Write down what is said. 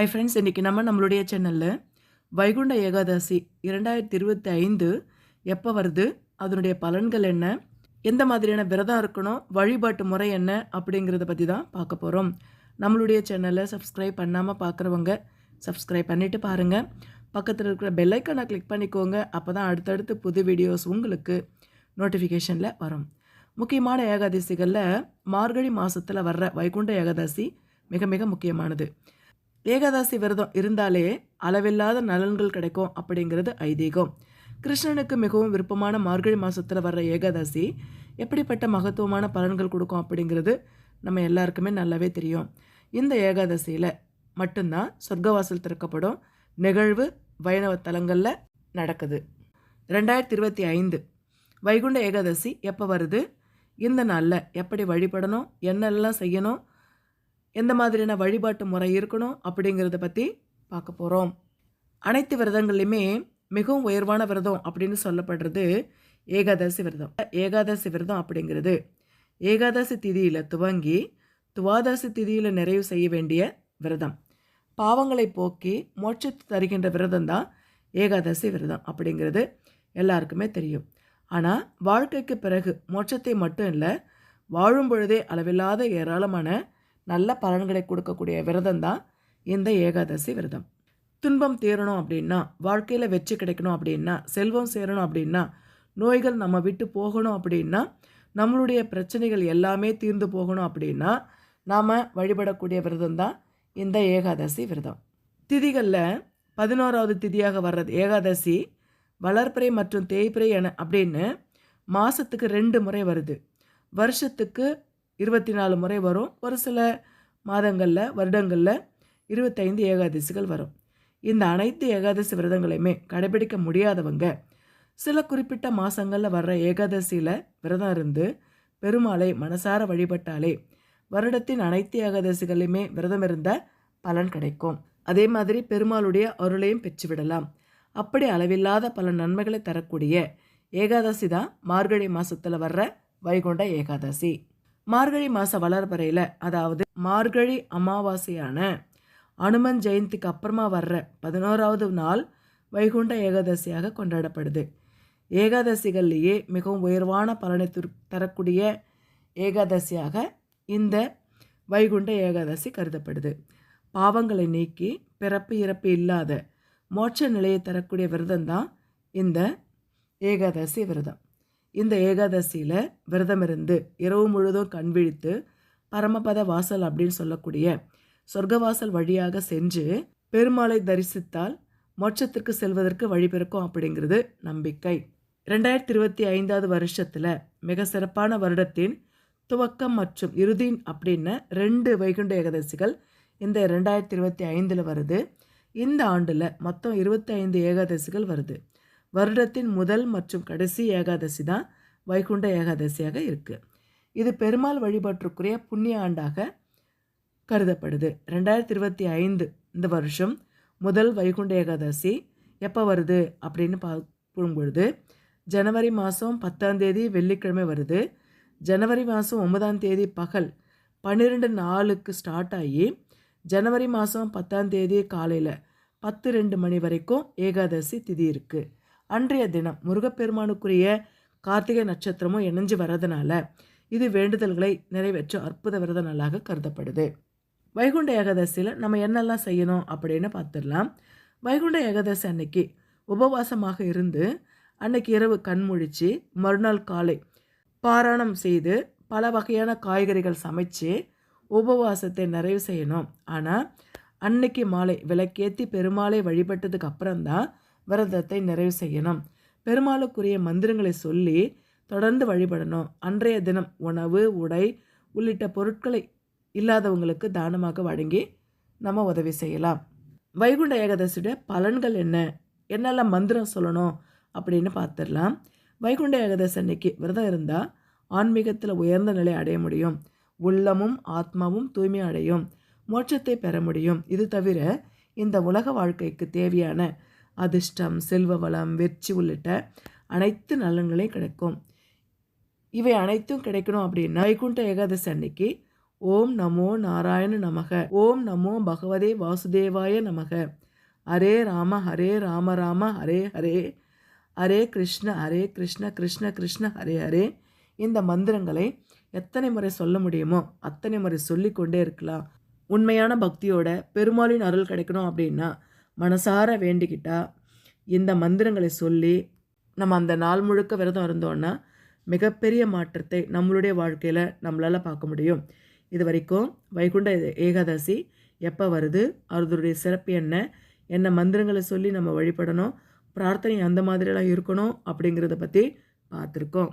ஐ friends இன்றைக்கி நம்ம நம்மளுடைய சேனலில் வைகுண்ட ஏகாதசி இரண்டாயிரத்தி இருபத்தி ஐந்து எப்போ வருது? அதனுடைய பலன்கள் என்ன? எந்த மாதிரியான விரதம் இருக்கணும்? வழிபாட்டு முறை என்ன? அப்படிங்கிறத பற்றி தான் பார்க்க போகிறோம் நம்மளுடைய சேனலை சப்ஸ்கிரைப் பண்ணாமல் பார்க்குறவங்க சப்ஸ்கிரைப் பண்ணிவிட்டு பாருங்கள் பக்கத்தில் இருக்கிற பெல்லைக்கனை கிளிக் பண்ணிக்கோங்க. அப்போ தான் அடுத்தடுத்து புது வீடியோஸ் உங்களுக்கு நோட்டிஃபிகேஷனில் வரும். முக்கியமான ஏகாதசிகளில் மார்கழி மாதத்தில் வர்ற வைகுண்ட ஏகாதசி மிக மிக முக்கியமானது. ஏகாதசி விரதம் இருந்தாலே அளவில்லாத நலன்கள் கிடைக்கும் அப்படிங்கிறது ஐதீகம். கிருஷ்ணனுக்கு மிகவும் விருப்பமான மார்கழி மாதத்தில் வர்ற ஏகாதசி எப்படிப்பட்ட மகத்துவமான பலன்கள் கொடுக்கும் அப்படிங்கிறது நம்ம எல்லாருக்குமே நல்லாவே தெரியும். இந்த ஏகாதசியில் மட்டும்தான் சொர்க்கவாசல் திறக்கப்படும் நிகழ்வு வைணவ தலங்களில் நடக்குது. ரெண்டாயிரத்தி இருபத்தி ஐந்து வைகுண்ட ஏகாதசி எப்போ வருது? இந்த நாளில் எப்படி வழிபடணும்? என்னெல்லாம் செய்யணும்? எந்த மாதிரியான வழிபாட்டு முறை இருக்கணும் அப்படிங்கிறத பற்றி பார்க்க போகிறோம் அனைத்து விரதங்கள்லையுமே மிகவும் உயர்வான விரதம் அப்படின்னு சொல்லப்படுறது ஏகாதசி விரதம். ஏகாதசி விரதம் அப்படிங்கிறது ஏகாதசி திதியில் துவங்கி துவாதசி திதியில் நிறைவு செய்ய வேண்டிய விரதம். பாவங்களை போக்கி மோட்சத்தை தருகின்ற விரதம் தான் ஏகாதசி விரதம் அப்படிங்கிறது எல்லாருக்குமே தெரியும். ஆனால் வாழ்க்கைக்கு பிறகு மோட்சத்தை மட்டும் இல்லை வாழும் பொழுதே அளவில்லாத ஏராளமான நல்ல பலன்களை கொடுக்கக்கூடிய விரதம் தான் இந்த ஏகாதசி விரதம். துன்பம் தீரணும் அப்படின்னா வாழ்க்கையில் வெற்றி கிடைக்கணும் அப்படின்னா செல்வம் சேரணும் அப்படின்னா நோய்கள் நம்ம விட்டு போகணும் அப்படின்னா நம்மளுடைய பிரச்சனைகள் எல்லாமே தீர்ந்து போகணும் அப்படின்னா நாம் வழிபடக்கூடிய விரதம் தான் இந்த ஏகாதசி விரதம். திதிகளில் பதினோராவது திதியாக வர்றது ஏகாதசி வளர்ப்பிறை மற்றும் தேய்பிறை என அப்படின்னு மாதத்துக்கு ரெண்டு முறை வருது. வருஷத்துக்கு இருபத்தி நாலு முறை வரும். ஒரு சில மாதங்களில் வருடங்களில் இருபத்தைந்து ஏகாதசிகள் வரும். இந்த அனைத்து ஏகாதசி விரதங்களையுமே கடைபிடிக்க முடியாதவங்க சில குறிப்பிட்ட மாதங்களில் வர்ற ஏகாதசியில் விரதம் இருந்து பெருமாளை மனசார வழிபட்டாலே வருடத்தின் அனைத்து ஏகாதசிகளையுமே விரதம் இருந்த பலன் கிடைக்கும். அதே மாதிரி பெருமாளுடைய அருளையும் பெற்றுவிடலாம் அப்படி அளவில்லாத பல நன்மைகளை தரக்கூடிய ஏகாதசி தான் மார்கழி மாதத்தில் வர்ற வைகுண்ட ஏகாதசி. மார்கழி மாத வளர்பறையில் அதாவது மார்கழி அமாவாசையான அனுமன் ஜெயந்திக்கு அப்புறமா வர்ற பதினோராவது நாள் வைகுண்ட ஏகாதசியாக கொண்டாடப்படுது. ஏகாதசிகள்லேயே மிகவும் உயர்வான பலனை தரக்கூடிய ஏகாதசியாக இந்த வைகுண்ட ஏகாதசி கருதப்படுது. பாவங்களை நீக்கி பிறப்பு இறப்பு இல்லாத மோட்ச நிலையை தரக்கூடிய விரதம் தான் இந்த ஏகாதசி விரதம். இந்த ஏகாதசியில் விரதம் இருந்து இரவு முழுதும் கண்விழித்து பரமபத வாசல் அப்படின்னு சொல்லக்கூடிய சொர்க்கவாசல் வழியாக சென்று பெருமாளை தரிசித்தால் மோட்சத்திற்கு செல்வதற்கு வழிபிறக்கும் அப்படிங்கிறது நம்பிக்கை. ரெண்டாயிரத்தி இருபத்தி ஐந்தாவது வருஷத்தில் மிக சிறப்பான வருடத்தின் துவக்கம் மற்றும் இறுதி அப்படின்னு ரெண்டு வைகுண்ட ஏகாதசிகள் இந்த ரெண்டாயிரத்தி இருபத்தி ஐந்தில் வருது. இந்த ஆண்டில் மொத்தம் இருபத்தி ஐந்து ஏகாதசிகள் வருது. வருடத்தின் முதல் மற்றும் கடைசி ஏகாதசி தான் வைகுண்ட ஏகாதசியாக இருக்குது இது பெருமாள் வழிபாட்டுக்குரிய புண்ணிய ஆண்டாக கருதப்படுது. ரெண்டாயிரத்தி இருபத்தி ஐந்து இந்த வருஷம் முதல் வைகுண்ட ஏகாதசி எப்போ வருது அப்படின்னு பார்க்கும் பொழுது ஜனவரி மாதம் பத்தாம் தேதி வெள்ளிக்கிழமை வருது. ஜனவரி மாதம் ஒன்பதாம் தேதி பகல் பன்னிரெண்டு நாளுக்கு ஸ்டார்ட் ஆகி ஜனவரி மாதம் பத்தாம் தேதி காலையில் பத்து ரெண்டு மணி வரைக்கும் ஏகாதசி திதி இருக்குது அன்றைய தினம் முருகப்பெருமானுக்குரிய கார்த்திகை நட்சத்திரமும் இணைஞ்சு வர்றதுனால இது வேண்டுதல்களை நிறைவேற்ற அற்புத விரத நாளாக கருதப்படுது. வைகுண்ட ஏகாதசியில் நம்ம என்னெல்லாம் செய்யணும் அப்படின்னு பார்த்துடலாம். வைகுண்ட ஏகாதசி அன்னைக்கு உபவாசமாக இருந்து அன்னைக்கு இரவு கண்முழிச்சு மறுநாள் காலை பாராயணம் செய்து பல வகையான காய்கறிகள் சமைச்சு உபவாசத்தை நிறைவு செய்யணும். ஆனால் அன்னைக்கு மாலை விளக்கேற்றி பெருமாளை வழிபட்டதுக்கு அப்புறம்தான் விரதத்தை நிறைவு செய்யணும். பெருமாளுக்குரிய மந்திரங்களை சொல்லி தொடர்ந்து வழிபடணும். அன்றைய தினம் உணவு உடை உள்ளிட்ட பொருட்களை இல்லாதவங்களுக்கு தானமாக வழங்கி நம்ம உதவி செய்யலாம். வைகுண்ட ஏகாதசியோட பலன்கள் என்ன? என்னெல்லாம் மந்திரம் சொல்லணும் அப்படின்னு பார்த்துடலாம். வைகுண்ட ஏகாதசி அன்னைக்கு விரதம் இருந்தால் ஆன்மீகத்தில் உயர்ந்த நிலை அடைய முடியும். உள்ளமும் ஆத்மாவும் தூய்மை அடையும். மோட்சத்தை பெற முடியும். இது தவிர இந்த உலக வாழ்க்கைக்கு தேவையான அதிர்ஷ்டம் செல்வ வளம் வெற்றி உள்ளிட்ட அனைத்து நலன்களையும் கிடைக்கும். இவை அனைத்தும் கிடைக்கணும் அப்படின்னா வைகுண்ட ஏகாதசி அன்னைக்கு ஓம் நமோ நாராயண நமக. ஓம் நமோ பகவதே வாசுதேவாய நமக. ஹரே ராம ஹரே ராம ராம ஹரே ஹரே. ஹரே கிருஷ்ண ஹரே கிருஷ்ண கிருஷ்ண கிருஷ்ண ஹரே ஹரே. இந்த மந்திரங்களை எத்தனை முறை சொல்ல முடியுமோ அத்தனை முறை சொல்லிக்கொண்டே இருக்கலாம். உண்மையான பக்தியோட பெருமாளின் அருள் கிடைக்கணும் அப்படின்னா மனசார வேண்டிக்கிட்டா இந்த மந்திரங்களை சொல்லி நம்ம அந்த நாள் முழுக்க விரதம் இருந்தோன்னா மிகப்பெரிய மாற்றத்தை நம்மளுடைய வாழ்க்கையில் நம்மளால் பார்க்க முடியும். இது வரைக்கும் வைகுண்ட ஏகாதசி எப்போ வருது அதனுடைய சிறப்பு என்ன என்ன மந்திரங்களை சொல்லி நம்ம வழிபடணும் பிரார்த்தனை அந்த மாதிரியெல்லாம் இருக்கணும் அப்படிங்கிறத பற்றி பார்த்துருக்கோம்.